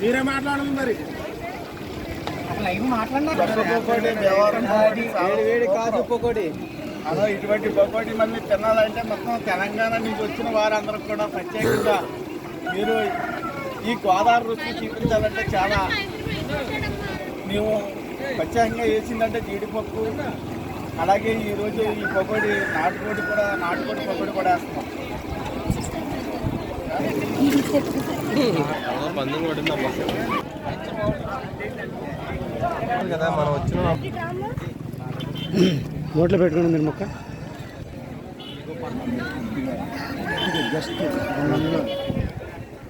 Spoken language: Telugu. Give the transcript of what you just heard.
మీరే మాట్లాడాలి మరి. కాదు పకోడి అలా ఇటువంటి పకోడీ మళ్ళీ తినాలంటే మొత్తం తెలంగాణ నుంచి వచ్చిన వారందరూ కూడా ప్రత్యేకంగా మీరు ఈ గోదావరి రుచి చూపించాలంటే చాలా మేము ప్రత్యేకంగా వేసిందంటే జీడిపప్పు. అలాగే ఈరోజు ఈ పకోడీ నాటుకోడి కూడా నాటుకోడి పకోడీ కూడా వేస్తున్నాం. కదా మనం వచ్చిన నోట్లో పెట్టుకుని మీరు మొక్క. జస్ట్